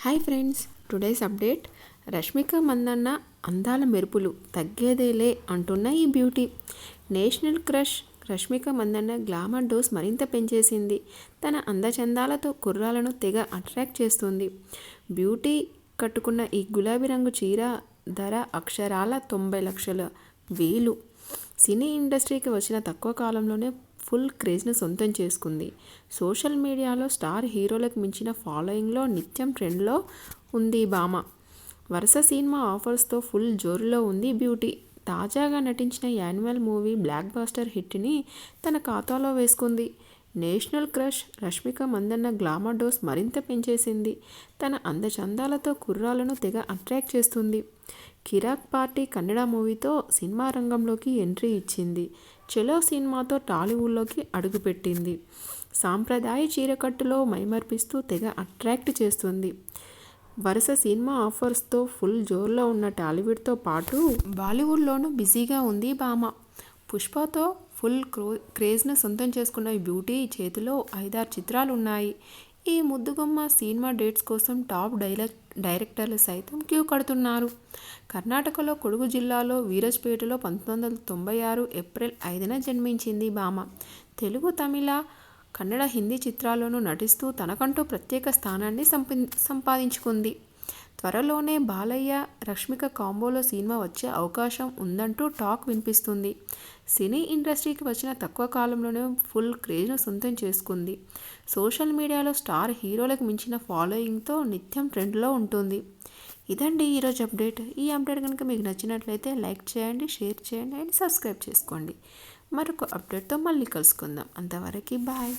Hi friends today's update. Rashmika Mandanna అందాల మెరుపులు తగ్గేదేలే అంటున్న ఈ beauty. National crush Rashmika Mandanna glamour dose మరింత పెంచేసింది. తన అందచందాలతో కుర్రాలను తెగ అట్రాక్ట్ చేస్తుంది. బ్యూటీ కట్టుకున్న ఈ గులాబీ రంగు చీర ధర అక్షరాల తొంభై లక్షల వేలు. సినీ ఇండస్ట్రీకి వచ్చిన తక్కువ కాలంలోనే ఫుల్ క్రేజ్ను సొంతం చేసుకుంది. సోషల్ మీడియాలో స్టార్ హీరోలకు మించిన ఫాలోయింగ్లో నిత్యం ట్రెండ్లో ఉంది భామ. వరుస సినిమా ఆఫర్స్తో ఫుల్ జోరులో ఉంది బ్యూటీ. తాజాగా నటించిన యానిమల్ మూవీ బ్లాక్ బాస్టర్ హిట్ని తన ఖాతాలో వేసుకుంది. National crush Rashmika Mandanna glamour dose మరింత పెంచేసింది. తన అందచందాలతో కుర్రాలను తెగ అట్రాక్ట్ చేస్తుంది. కిరాక్ పార్టీ కన్నడ మూవీతో సినిమా రంగంలోకి ఎంట్రీ ఇచ్చింది. చెలో సినిమాతో టాలీవుడ్లోకి అడుగుపెట్టింది. సాంప్రదాయ చీరకట్టులో మైమర్పిస్తూ తెగ అట్రాక్ట్ చేస్తుంది. వరుస సినిమా ఆఫర్స్తో ఫుల్ జోర్లో ఉన్న టాలీవుడ్తో పాటు బాలీవుడ్లోనూ బిజీగా ఉంది భామ. పుష్పతో ఫుల్ క్రో క్రేజ్ను సొంతం చేసుకున్న ఈ బ్యూటీ చేతిలో ఐదారు చిత్రాలు ఉన్నాయి ఈ ముద్దుగుమ్మ సినిమా డేట్స్ కోసం టాప్ డైరెక్ట్ డైరెక్టర్లు సైతం క్యూ కడుతున్నారు. కర్ణాటకలో కొడుగు జిల్లాలో వీరజ్పేటలో పంతొమ్మిది వందల తొంభై ఆరు ఏప్రిల్ ఐదున జన్మించింది భామ. తెలుగు తమిళ కన్నడ హిందీ చిత్రాల్లోనూ నటిస్తూ తనకంటూ ప్రత్యేక స్థానాన్ని సంపాదించుకుంది. త్వరలోనే బాలయ్య రష్మిక కాంబోలో సినిమా వచ్చే అవకాశం ఉందంటూ టాక్ వినిపిస్తుంది. సినీ ఇండస్ట్రీకి వచ్చిన తక్కువ కాలంలోనే ఫుల్ క్రేజ్ను సొంతం చేసుకుంది. సోషల్ మీడియాలో స్టార్ హీరోలకు మించిన ఫాలోయింగ్తో నిత్యం ట్రెండ్లో ఉంటుంది. ఇదండి ఈరోజు అప్డేట్. ఈ అప్డేట్ కనుక మీకు నచ్చినట్లయితే లైక్ చేయండి షేర్ చేయండి అండ్ సబ్స్క్రైబ్ చేసుకోండి. మరొక అప్డేట్తో మళ్ళీ కలుసుకుందాం. అంతవరకు బాయ్.